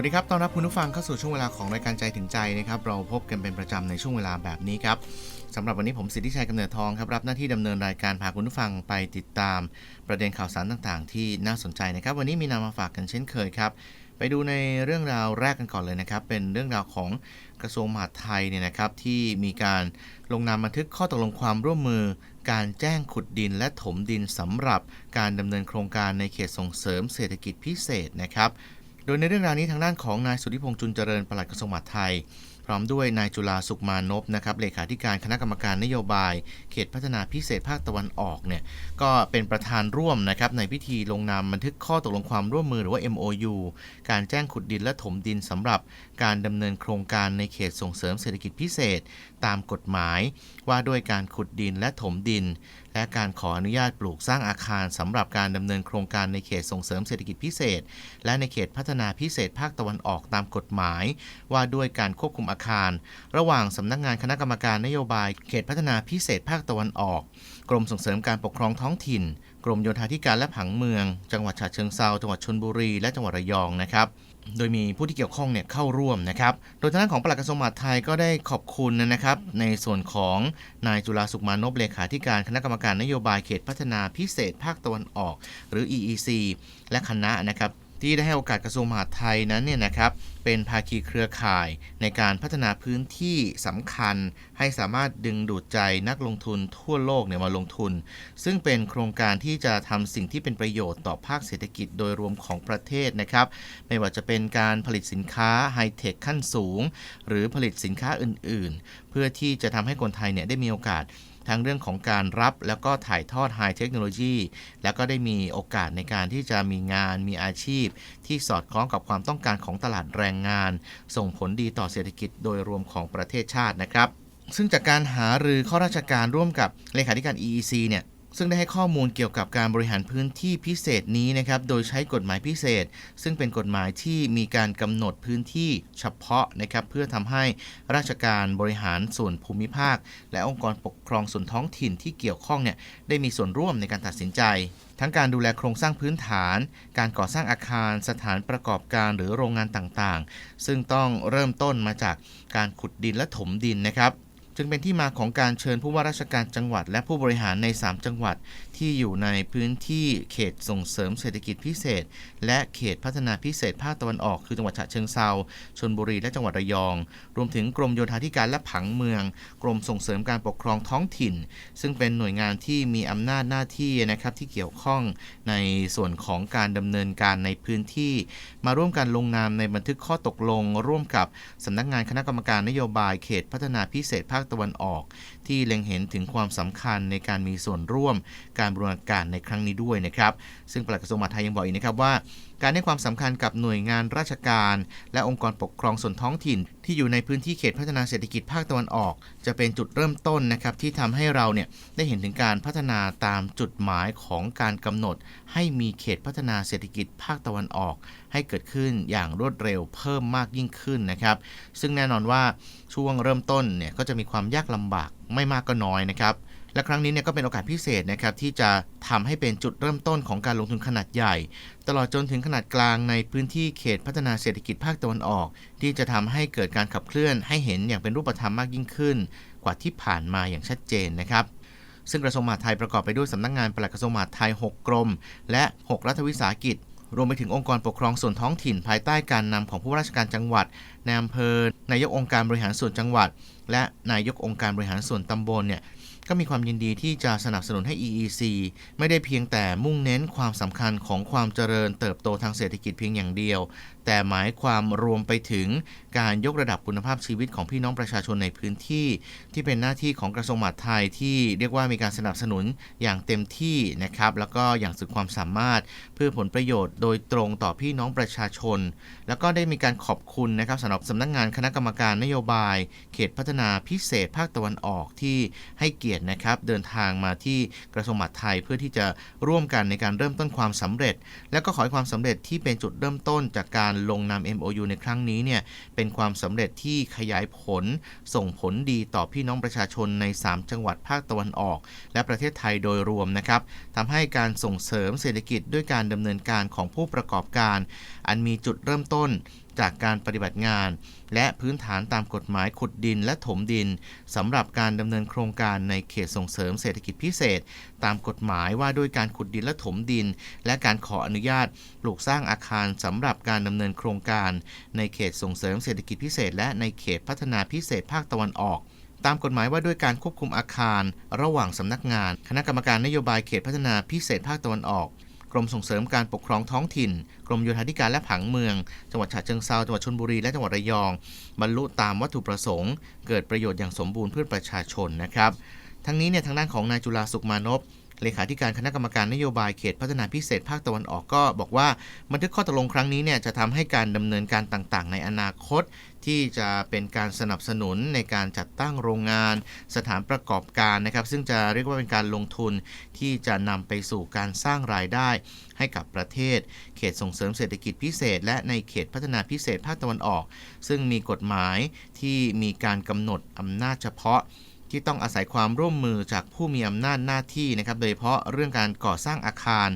วัสดีครับ ต้อนรับคุณผู้ฟังเข้าสู่ช่วงเวลาของรายการใจถึงใจนะครับ เราพบกันเป็นประจำในช่วงเวลาแบบนี้ครับสำหรับวันนี้ผมสิทธิชัยกำเนิดทองครับรับหน้าที่ดำเนินรายการพาคุณผู้ฟังไปติดตาม ประเด็นข่าวสารต่างๆ ที่น่าสนใจนะครับ วันนี้มีนำมาฝากกันเช่นเคยครับ ไปดูในเรื่องราวแรกกันก่อนเลยนะครับ เป็นเรื่องราวของกระทรวงมหาดไทยเนี่ยนะครับที่มีการลงนามบันทึกข้อตกลงความร่วมมือ การแจ้งขุดดินและถมดินสำหรับการดำเนินโครงการในเขตส่งเสริมเศรษฐกิจพิเศษนะครับ โดยในเรื่องราวนี้ทางด้านของนายสุธิพงษ์จุนเจริญปลัดกระทรวงมหาดไทย พร้อมด้วยนายจุลาสุขมานพนะครับเลขาธิการคณะกรรมการนโยบาย เขตพัฒนาพิเศษภาคตะวันออกเนี่ยก็เป็นประธานร่วมนะครับในพิธีลงนามบันทึกข้อตกลงความร่วมมือหรือว่า MOU การแจ้งขุดดินและถมดินสำหรับการดำเนินโครงการในเขตส่งเสริมเศรษฐกิจพิเศษ ตามกฎหมายว่าด้วยการขุดดินและถมดิน และการขออนุญาตปลูกสร้างอาคารสำหรับการดำเนินโครงการในเขตส่งเสริมเศรษฐกิจพิเศษ และในเขตพัฒนาพิเศษภาคตะวันออกตามกฎหมาย ว่าด้วยการควบคุมอาคาร ระหว่างสำนักงานคณะกรรมการนโยบายเขตพัฒนาพิเศษภาคตะวันออก กรมส่งเสริมการปกครองท้องถิ่น กรมโยธาธิการและผังเมือง จังหวัดฉะเชิงเซาจังหวัดชนบุรี และจังหวัดระยองนะครับ โดยมีผู้ที่เกี่ยวข้องเนี่ยเข้าร่วมนะครับ โดยทางด้านของปลัดกระทรวงมหาดไทยก็ได้ขอบคุณนะครับ ในส่วนของนายจุลาสุขมานพเลขาธิการคณะกรรมการนโยบายเขตพัฒนาพิเศษภาคตะวันออก หรือ EEC และคณะนะครับ ที่ได้ให้โอกาสกระทรวงมหาดไทยนั้นเนี่ยนะครับเป็นภาคีเครือข่ายในการพัฒนาพื้นที่สำคัญ ให้สามารถดึงดูดใจนักลงทุนทั่วโลกเนี่ยมาลงทุน ซึ่งเป็นโครงการที่จะทำสิ่งที่เป็นประโยชน์ต่อภาคเศรษฐกิจโดยรวมของประเทศนะครับ ไม่ว่าจะเป็นการผลิตสินค้าไฮเทคขั้นสูง หรือผลิตสินค้าอื่น ๆ เพื่อที่จะทำให้คนไทยเนี่ยได้มีโอกาส ทั้งเรื่องของการรับแล้วก็ถ่ายทอดไฮเทคโนโลยีแล้วก็ได้มีโอกาสในการที่จะมีงานมีอาชีพ ที่สอดคล้องกับความต้องการของตลาดแรงงาน ส่งผลดีต่อเศรษฐกิจโดยรวมของประเทศชาตินะครับ ซึ่งจากการหารือข้อราชการร่วมกับเลขาธิการ EEC เนี่ย ซึ่งได้ให้ข้อมูลเกี่ยวกับการบริหารพื้นที่พิเศษนี้นะครับ โดยใช้กฎหมายพิเศษ ซึ่งเป็นกฎหมายที่มีการกำหนดพื้นที่เฉพาะนะครับ เพื่อทำให้ราชการบริหารส่วนภูมิภาค และองค์กรปกครองส่วนท้องถิ่นที่เกี่ยวข้องเนี่ยได้มีส่วนร่วมในการตัดสินใจ ทั้งการดูแลโครงสร้างพื้นฐาน การก่อสร้างอาคารสถานประกอบการหรือโรงงานต่างๆ ซึ่งต้องเริ่มต้นมาจากการขุดดินและถมดินนะครับ จึงเป็นที่มาของการเชิญผู้ว่าราชการจังหวัด และผู้บริหารใน 3 จังหวัด ที่อยู่ในพื้นที่เขตส่งเสริมเศรษฐกิจพิเศษ และเขตพัฒนาพิเศษภาคตะวันออกคือจังหวัดฉะเชิงเซาชนบุรีและจังหวัดระยอง รวมถึงกรมโยธาธิการและผังเมือง กรมส่งเสริมการปกครองท้องถิ่น ซึ่งเป็นหน่วยงานที่มีอำนาจหน้าที่นะครับที่เกี่ยวข้องในส่วนของการดำเนินการในพื้นที่ มาร่วมกันลงนามในบันทึกข้อตกลง ร่วมกับสำนักงานคณะกรรมการนโยบายเขตพัฒนาพิเศษภาคตะวันออก ที่เล็งเห็นถึงความสำคัญในการมีส่วนร่วมการบริหารการในครั้งนี้ด้วยนะครับ ซึ่งปลัดกระทรวงมหาดไทยยังบอกอีกนะครับว่า การให้ความสำคัญกับหน่วยงานราชการ และองค์กรปกครองส่วนท้องถิ่น ที่อยู่ในพื้นที่เขตพัฒนาเศรษฐกิจภาคตะวันออก จะเป็นจุดเริ่มต้นนะครับที่ทำให้เราเนี่ยได้เห็นถึงการพัฒนาตามจุดหมายของการกำหนด ให้มีเขตพัฒนาเศรษฐกิจภาคตะวันออก ให้เกิดขึ้นอย่างรวดเร็วเพิ่มมากยิ่งขึ้นนะครับ ซึ่งแน่นอนว่าช่วงเริ่มต้นเนี่ยก็จะมีความยากลำบากไม่มากก็น้อยนะครับ และครั้งนี้เนี่ยก็เป็นโอกาสพิเศษนะครับที่จะทำให้เป็นจุดเริ่มต้นของการลงทุนขนาดใหญ่ ตลอดจนถึงขนาดกลางในพื้นที่เขตพัฒนาเศรษฐกิจภาคตะวันออก ที่จะทำให้เกิดการขับเคลื่อนให้เห็นอย่างเป็นรูปธรรมมากยิ่งขึ้น กว่าที่ผ่านมาอย่างชัดเจนนะครับซึ่งกระทรวงมหาดไทยประกอบไปด้วยสำนักงานปลัดกระทรวงมหาดไทย 6 กรม และ 6 รัฐวิสาหกิจ รวมไปถึงองค์กรปกครองส่วนท้องถิ่นภายใต้การนำของผู้ราชการจังหวัดในอำเภอนายกองค์การบริหารส่วนจังหวัด และนายกองค์การบริหารส่วนตำบลเนี่ย ก็มีความยินดีที่จะสนับสนุนให้ EEC ไม่ได้เพียงแต่มุ่งเน้นความสำคัญของความเจริญเติบโตทางเศรษฐกิจเพียงอย่างเดียว แต่หมายความรวมไปถึงการยกระดับคุณภาพชีวิตของพี่น้องประชาชนในพื้นที่ ที่เป็นหน้าที่ของกระทรวงมหาดไทยที่เรียกว่ามีการสนับสนุนอย่างเต็มที่นะครับ แล้วก็อย่างสุดความสามารถเพื่อผลประโยชน์โดยตรงต่อพี่น้องประชาชน แล้วก็ได้มีการขอบคุณนะครับสำหรับสำนักงานคณะกรรมการนโยบาย เขตพัฒนาพิเศษภาคตะวันออกที่ให้เกียรตินะครับเดินทางมาที่กระทรวงมหาดไทยเพื่อที่จะร่วมกันในการเริ่มต้นความสำเร็จ และก็ขอให้ความสำเร็จที่เป็นจุดเริ่มต้นจากการลงนาม MOU ในครั้งนี้เนี่ยเป็นความสำเร็จที่ขยายผล ส่งผลดีต่อพี่น้องประชาชนใน 3 จังหวัดภาคตะวันออก และประเทศไทยโดยรวมนะครับทำให้การส่งเสริมเศรษฐกิจด้วยการดำเนินการของผู้ประกอบการ อันมีจุดเริ่มต้น จากการปฏิบัติงาน และพื้นฐานตามกฎหมายขุดดินและถมดินสำหรับการดำเนินโครงการในเขตส่งเสริมเศรษฐกิจพิเศษ ตามกฎหมายว่าด้วยการขุดดินและถมดิน และการขออนุญาตปลูกสร้างอาคารสำหรับการดำเนินโครงการ ในเขตส่งเสริมเศรษฐกิจพิเศษ และในเขตพัฒนาพิเศษภาคตะวันออกตามกฎหมายว่าด้วยการควบคุมอาคาร ระหว่างสำนักงาน คณะกรรมการนโยบายเขตพัฒนาพิเศษภาคตะวันออก กรมส่งเสริมการปกครองท้องถิ่น กรมโยธาธิการและผังเมือง จังหวัดฉะเชิงเซาจังหวัดชลบุรีและจังหวัดระยอง บรรลุตามวัตถุประสงค์ เกิดประโยชน์อย่างสมบูรณ์เพื่อประชาชนนะครับ ทั้งนี้เนี่ยทางด้านของนายจุฬาสุขมานพ เลขาธิการคณะกรรมการนโยบายเขตพัฒนาพิเศษภาคตะวันออกก็บอกว่าบันทึกข้อตกลงครั้งนี้เนี่ยจะทำให้การดำเนินการต่างๆ ในอนาคตที่จะเป็นการสนับสนุนในการจัดตั้งโรงงาน สถานประกอบการนะครับ ซึ่งจะเรียกว่าเป็นการลงทุนที่จะนำไปสู่การสร้างรายได้ให้กับประเทศ เขตส่งเสริมเศรษฐกิจพิเศษ และในเขตพัฒนาพิเศษภาคตะวันออก ซึ่งมีกฎหมายที่มีการกำหนดอำนาจเฉพาะ ที่ต้องอาศัยความร่วมมือจากผู้มีอำนาจหน้าที่นะครับ โดยเฉพาะเรื่องการก่อสร้างอาคาร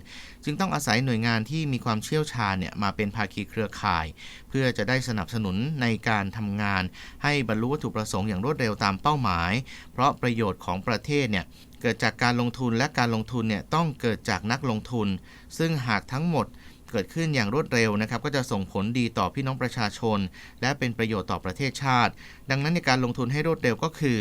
จึงต้องอาศัยหน่วยงานที่มีความเชี่ยวชาญเนี่ยมาเป็นภาคีเครือข่าย เพื่อจะได้สนับสนุนในการทำงาน ให้บรรลุวัตถุประสงค์อย่างรวดเร็วตามเป้าหมาย เพราะประโยชน์ของประเทศเนี่ยเกิดจากการลงทุนและการลงทุนเนี่ยต้องเกิดจากนักลงทุน ซึ่งหากทั้งหมดเกิดขึ้นอย่างรวดเร็วนะครับ ก็จะส่งผลดีต่อพี่น้องประชาชน และเป็นประโยชน์ต่อประเทศชาติ ดังนั้นในการลงทุนให้รวดเร็วก็คือ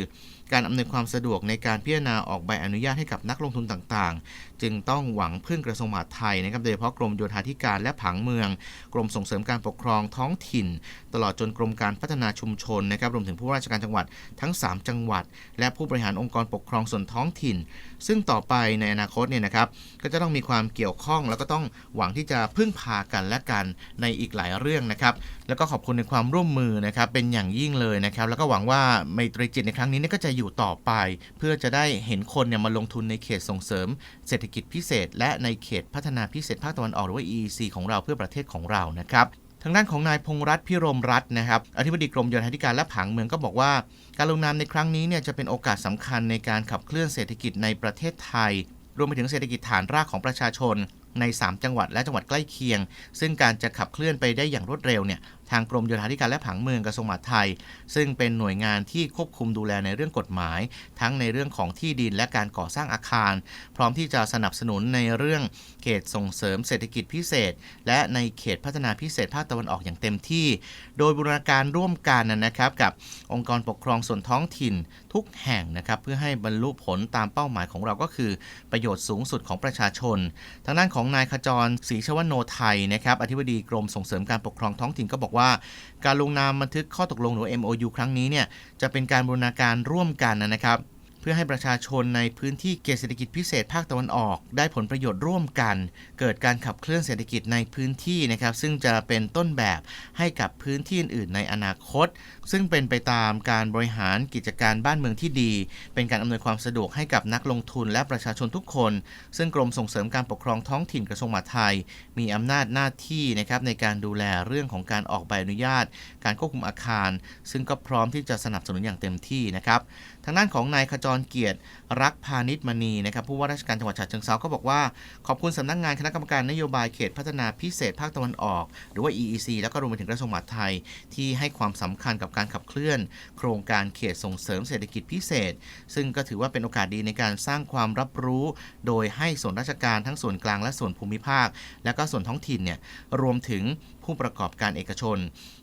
การอำนวยความสะดวกในการพิจารณาออกใบอนุญาตให้กับนักลงทุนต่างๆ จึงต้องหวังพึ่งกระทรวงมหาดไทยนะครับโดยเฉพาะกรมโยธาธิการและผังเมือง กรมส่งเสริมการปกครองท้องถิ่น ตลอดจนกรมการพัฒนาชุมชนนะครับรวมถึงผู้ราชการจังหวัดทั้ง 3 จังหวัด และผู้บริหารองค์กรปกครองส่วนท้องถิ่น ซึ่งต่อไปในอนาคตเนี่ยนะครับก็จะต้องมีความเกี่ยวข้อง แล้วก็ต้องหวังที่จะพึ่งพากันและกันในอีกหลายเรื่องนะครับแล้วก็ขอบคุณในความร่วมมือนะครับเป็นอย่างยิ่งเลยนะครับแล้วก็หวังว่าไมตรีจิตในครั้งนี้เนี่ยก็จะอยอยู่ต่อไป เพื่อจะได้เห็นคนเนี่ยมาลงทุนในเขตส่งเสริม เศรษฐกิจพิเศษ และในเขตพัฒนาพิเศษภาคตะวันออกหรือว่า EEC ของเราเพื่อประเทศของเรานะครับทางด้านของนายพงรัตน์พิรมรัตน์นะครับอธิบดีกรมโยธาธิการและผังเมืองก็บอกว่า การลงนามในครั้งนี้เนี่ยจะเป็นโอกาสสำคัญในการขับเคลื่อนเศรษฐกิจในประเทศไทย รวมไปถึงเศรษฐกิจฐานรากของประชาชนใน 3 จังหวัดและจังหวัดใกล้เคียง ซึ่งการจะขับเคลื่อนไปได้อย่างรวดเร็วเนี่ย ทางกรมโยธาธิการและผังเมืองกระทรวงมหาดไทย ซึ่งเป็นหน่วยงานที่ควบคุมดูแลในเรื่องกฎหมาย ทั้งในเรื่องของที่ดินและการก่อสร้างอาคาร พร้อมที่จะสนับสนุนในเรื่องเขตส่งเสริมเศรษฐกิจพิเศษ และในเขตพัฒนาพิเศษภาคตะวันออกอย่างเต็มที่ โดยบูรณาการร่วมกันนะครับกับองค์กรปกครองส่วนท้องถิ่นทุกแห่งนะครับเพื่อให้บรรลุผลตามเป้าหมายของเราก็คือ ประโยชน์สูงสุดของประชาชน ทางด้านของนายขจรศรีชวโนไทยนะครับอธิบดีกรมส่งเสริมการปกครองท้องถิ่นก็บอกว่าการลงนามบันทึกข้อตกลงหรือ MOU ครั้งนี้เนี่ยจะเป็นการบูรณาการร่วมกันนะครับ เพื่อให้ประชาชนในพื้นที่เขตเศรษฐกิจพิเศษภาคตะวันออก ได้ผลประโยชน์ร่วมกัน เกิดการขับเคลื่อนเศรษฐกิจในพื้นที่นะครับซึ่งจะเป็นต้นแบบให้กับพื้นที่อื่นๆ ในอนาคต ซึ่งเป็นไปตามการบริหารกิจการบ้านเมืองที่ดี เป็นการอำนวยความสะดวกให้กับนักลงทุนและประชาชนทุกคน ซึ่งกรมส่งเสริมการปกครองท้องถิ่นกระทรวงมหาดไทย มีอำนาจหน้าที่นะครับในการดูแลเรื่องของการออกใบอนุญาต การควบคุมอาคาร ซึ่งก็พร้อมที่จะสนับสนุนอย่างเต็มที่นะครับทางด้านของนายขจรเกียรติรักพาณิชมณีนะครับผู้ว่าราชการจังหวัดฉะเชิงเทราก็บอกว่า ขอบคุณสำนักงานคณะกรรมการนโยบายเขตพัฒนาพิเศษภาคตะวันออก หรือว่า EEC แล้วก็รวมไปถึงกระทรวงมหาดไทย ที่ให้ความสำคัญกับการขับเคลื่อน โครงการเขตส่งเสริมเศรษฐกิจพิเศษ ซึ่งก็ถือว่าเป็นโอกาสดีในการสร้างความรับรู้ โดยให้ส่วนราชการทั้งส่วนกลางและส่วนภูมิภาค และก็ส่วนท้องถิ่นเนี่ยรวมถึงผู้ประกอบการเอกชน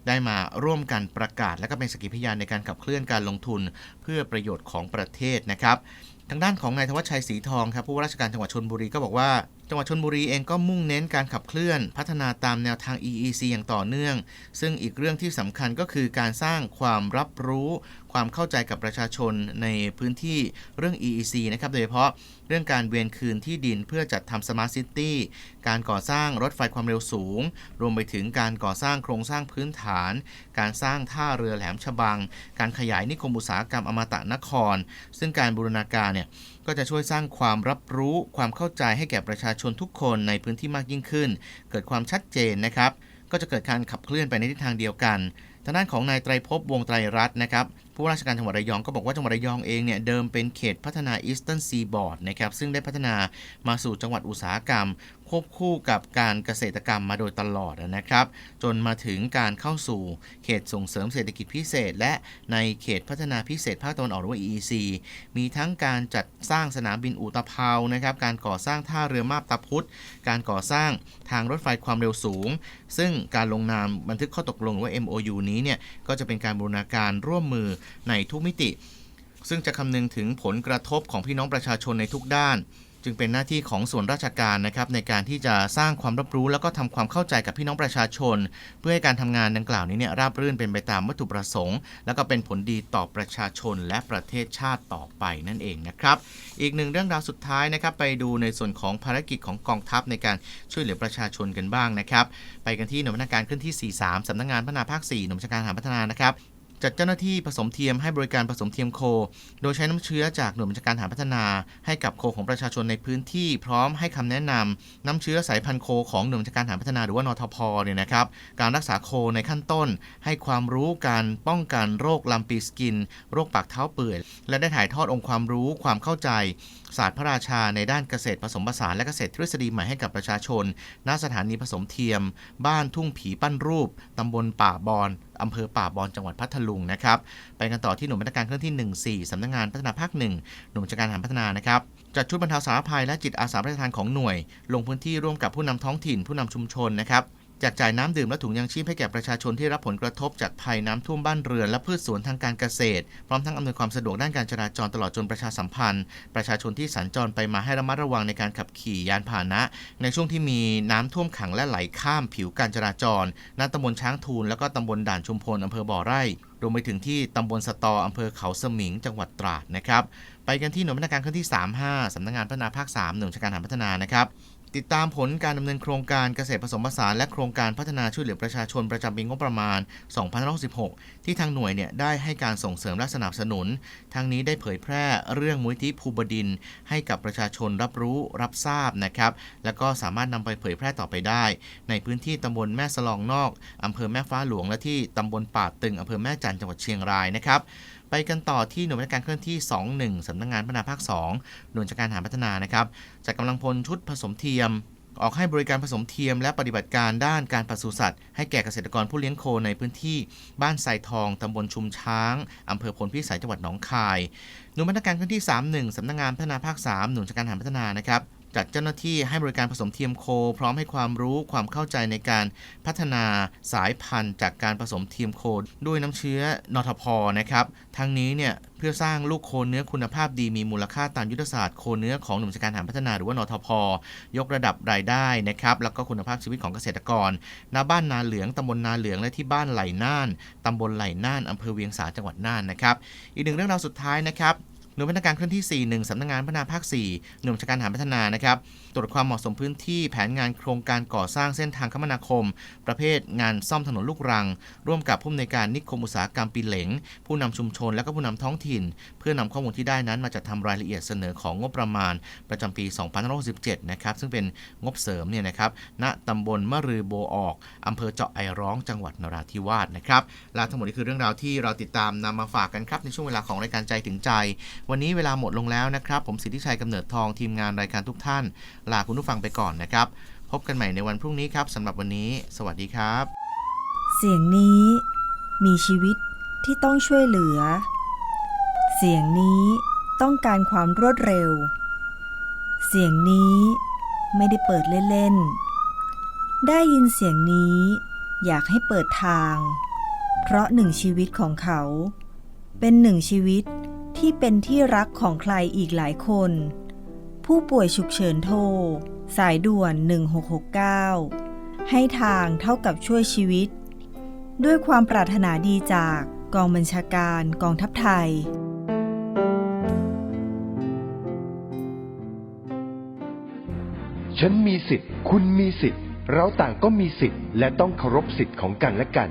ได้มาร่วมกันประกาศ และก็เป็นสกิพยานในการขับเคลื่อนการลงทุนเพื่อประโยชน์ของประเทศนะครับ ทางด้านของนายธวัชชัยศรีทองครับผู้ว่าราชการจังหวัดชนบุรีก็บอกว่า จังหวัดชนบุรีเองก็มุ่งเน้นการขับเคลื่อน พัฒนาตามแนวทาง EEC อย่างต่อเนื่อง ซึ่งอีกเรื่องที่สำคัญก็คือการสร้างความรับรู้ ความเข้าใจกับประชาชนในพื้นที่เรื่อง EEC นะครับ โดยเฉพาะเรื่องการเวียนคืนที่ดินเพื่อจัดทำสมาร์ทซิตี้ การก่อสร้างรถไฟความเร็วสูง รวมไปถึงการก่อสร้างโครงสร้างพื้นฐาน การสร้างท่าเรือแหลมฉบัง การขยายนิคมอุตสาหกรรมอมตะนคร ซึ่งการบูรณาการเนี่ยก็จะช่วยสร้างความรับรู้ความเข้าใจให้แก่ประชาชนทุกคนในพื้นที่มากยิ่งขึ้น เกิดความชัดเจนนะครับ ก็จะเกิดการขับเคลื่อนไปในทิศทางเดียวกันทางด้านของนายไตรภพวงไตรรัตน์นะครับ ผู้ว่าราชการจังหวัดระยองก็บอกว่าจังหวัดระยองเองเนี่ยเดิมเป็นเขตพัฒนา Eastern Seaboard นะครับซึ่งได้พัฒนามาสู่จังหวัดอุตสาหกรรม ควบคู่กับการเกษตรกรรมมาโดยตลอดนะครับ จนมาถึงการเข้าสู่เขตส่งเสริมเศรษฐกิจพิเศษ และในเขตพัฒนาพิเศษภาคตะวันออกหรือว่า EEC มีทั้งการจัดสร้างสนามบินอุตภเปานะครับการก่อสร้างท่าเรือมาบตาพุธการก่อสร้างทางรถไฟความเร็วสูง ซึ่งการลงนามบันทึกข้อตกลงหรือว่า MOU นี้เนี่ยก็จะเป็นการบูรณาการร่วมมือในทุกมิติ ซึ่งจะคำนึงถึงผลกระทบของพี่น้องประชาชนในทุกด้าน จึงเป็นหน้าที่ของส่วนราชการนะครับในการที่จะสร้างความรับรู้แล้วก็ทำความเข้าใจกับพี่น้องประชาชน เพื่อให้การทำงานดังกล่าวนี้เนี่ยราบรื่นเป็นไปตามวัตถุประสงค์ แล้วก็เป็นผลดีต่อประชาชนและประเทศชาติต่อไปนั่นเองนะครับอีกหนึ่งเรื่องราวสุดท้ายนะครับไปดูในส่วนของภารกิจของกองทัพในการช่วยเหลือประชาชนกันบ้างนะครับ ไปกันที่หน่วยพัฒนาการขึ้นที่ 43สำนักงานพัฒนาภาค 4 หน่วยบัญชาการทหารพัฒนานะครับ จัดเจ้าหน้าที่ผสมเทียมให้บริการผสมเทียมโค โดยใช้น้ำเชื้อจากหน่วยบัญชาการทหารพัฒนา ให้กับโคของประชาชนในพื้นที่ พร้อมให้คำแนะนำน้ำเชื้อสายพันธุ์โคของหน่วยบัญชาการทหารพัฒนาหรือว่านทพเนี่ยนะครับ การรักษาโคในขั้นต้น ให้ความรู้การป้องกันโรคลำปีสกิน โรคปากเท้าเปื่อย และได้ถ่ายทอดองค์ความรู้ความเข้าใจศาสตร์พระราชาในด้านเกษตรผสมผสานและเกษตรทฤษฎีใหม่ให้กับประชาชน ณ สถานีผสมเทียม บ้านทุ่งผีปั้นรูป ตำบลป่าบอนอำเภอป่าบอนจังหวัดพัทลุงนะครับ ไปกันต่อที่หน่วยมาตรการเคลื่อนที่ 14 สำนักงานพัฒนาภาค 1 หน่วยบัญชาการหารพัฒนานะครับจัดชุดบรรเทาสาธารณภัยและจิตอาสาพระราชทานของหน่วย ลงพื้นที่ร่วมกับผู้นำท้องถิ่นผู้นำชุมชนนะครับ แจกจ่ายน้ำดื่มและถุงยังชีพให้แก่ประชาชนที่รับผลกระทบจากภัยน้ำท่วมบ้านเรือนและพืชสวนทางการเกษตร พร้อมทั้งอำนวยความสะดวกด้านการจราจรตลอดจนประชาสัมพันธ์ ประชาชนที่สัญจรไปมาให้ระมัดระวังในการขับขี่ยานพาหนะ ในช่วงที่มีน้ำท่วมขังและไหลข้ามผิวการจราจรณตำบลช้างทูลแล้วก็ตำบลด่านชุมพลอำเภอบ่อไร่รวมไปถึงที่ตำบลสตออำเภอเขาสมิง จังหวัดตราดนะครับ ไปกันที่หน่วยพัฒนาการเคลื่อนที่ 35 สำนักงานพัฒนาภาค 3 หน่วยชาการหารพัฒนานะครับ ติดตามผลการดำเนินโครงการเกษตรผสมผสานและโครงการพัฒนาช่วยเหลือประชาชนประจำปีงบประมาณ 2566 ที่ทางหน่วยเนี่ยได้ให้การส่งเสริมและสนับสนุนทางนี้ได้เผยแพร่เรื่องมุ้ยที่ภูบดิน ให้กับประชาชนรับรู้รับทราบนะครับ แล้วก็สามารถนำไปเผยแพร่ต่อไปได้ ในพื้นที่ตำบลแม่สลองนอกอำเภอแม่ฟ้าหลวงและที่ตำบลป่าตึงอำเภอแม่จันทร์จังหวัดเชียงรายนะครับ ไปกันต่อที่หน่วยราชการเคลื่อนที่ 21สำนักงานพัฒนาภาค 2 หน่วยราชการหารพัฒนานะครับจัดกำลังพลชุดผสมเทียม ออกให้บริการผสมเทียม และปฏิบัติการด้านการปศุสัตว์ ให้แก่เกษตรกรผู้เลี้ยงโคในพื้นที่บ้านไซทองตำบลชุมช้างอำเภอพลพิสัยจังหวัดหนองคาย หน่วยมาตรการเคลื่อนที่ 31สำนักงานพัฒนาภาค 3 หน่วยราชการหารพัฒนานะครับ จัดเจ้าหน้าที่ให้บริการผสมเทียมโค พร้อมให้ความรู้ความเข้าใจในการพัฒนาสายพันธุ์ จากการผสมเทียมโคด้วยน้ำเชื้อนทพนะครับทั้งนี้เนี่ยเพื่อสร้างลูกโคเนื้อคุณภาพดีมีมูลค่าตามยุทธศาสตร์โคเนื้อของหน่วยราชการหารพัฒนาหรือว่านทพ ยกระดับรายได้นะครับแล้วก็คุณภาพชีวิตของเกษตรกรณบ้านนาเหลืองตำบลนาเหลืองและที่บ้านไหลน่านตำบลไหลน่านอำเภอเวียงสาจังหวัดน่านนะครับอีกหนึ่งเรื่องราวสุดท้ายนะครับ น่วยพัฒนาการเคลื่อนที่ 4 1สำนักงานพัฒนาภาค 4 หน่วยบัญชาการหาพัฒนานะครับ ตรวจความเหมาะสมพื้นที่แผนงานโครงการก่อสร้างเส้นทางคมนาคม ประเภทงานซ่อมถนนลูกรัง ร่วมกับผู้อำนวยการนิคมอุตสาหกรรมปีเหลง ผู้นำชุมชนและก็ผู้นำท้องถิ่น เพื่อนำข้อมูลที่ได้นั้นมาจัดทำรายละเอียดเสนอของงบประมาณ ประจำปี 2567 นะครับ ซึ่งเป็นงบเสริมเนี่ยนะครับ ณตำบลมะรือโบออกอำเภอเจาะไอร้อง จังหวัดนราธิวาสนะครับและทั้งหมดนี้คือเรื่องราวที่เราติดตามนำมาฝากกันครับในช่วงเวลาของรายการใจถึงใจวันนี้เวลาหมดลงแล้วนะครับ ผมสิทธิชัยกำเนิดทองทีมงานรายการทุกท่าน ลาคุณผู้ฟังไปก่อนนะครับ พบกันใหม่ในวันพรุ่งนี้ครับสำหรับวันนี้ สวัสดีครับ เสียงนี้มีชีวิตที่ต้องช่วยเหลือ เสียงนี้ต้องการความรวดเร็ว เสียงนี้ไม่ได้เปิดเล่นๆ ได้ยินเสียงนี้ อยากให้เปิดทาง เพราะหนึ่งชีวิตของเขา เป็นหนึ่งชีวิต ที่เป็นที่รักของใครอีกหลายคน ผู้ป่วยฉุกเฉินโทร สายด่วน 1669 ให้ทางเท่ากับช่วยชีวิต ด้วยความปรารถนาดีจากกองบัญชาการกองทัพไทยฉันมีสิทธิ์ คุณมีสิทธิ์ เราต่างก็มีสิทธิ์ และต้องเคารพสิทธิ์ของกันและกัน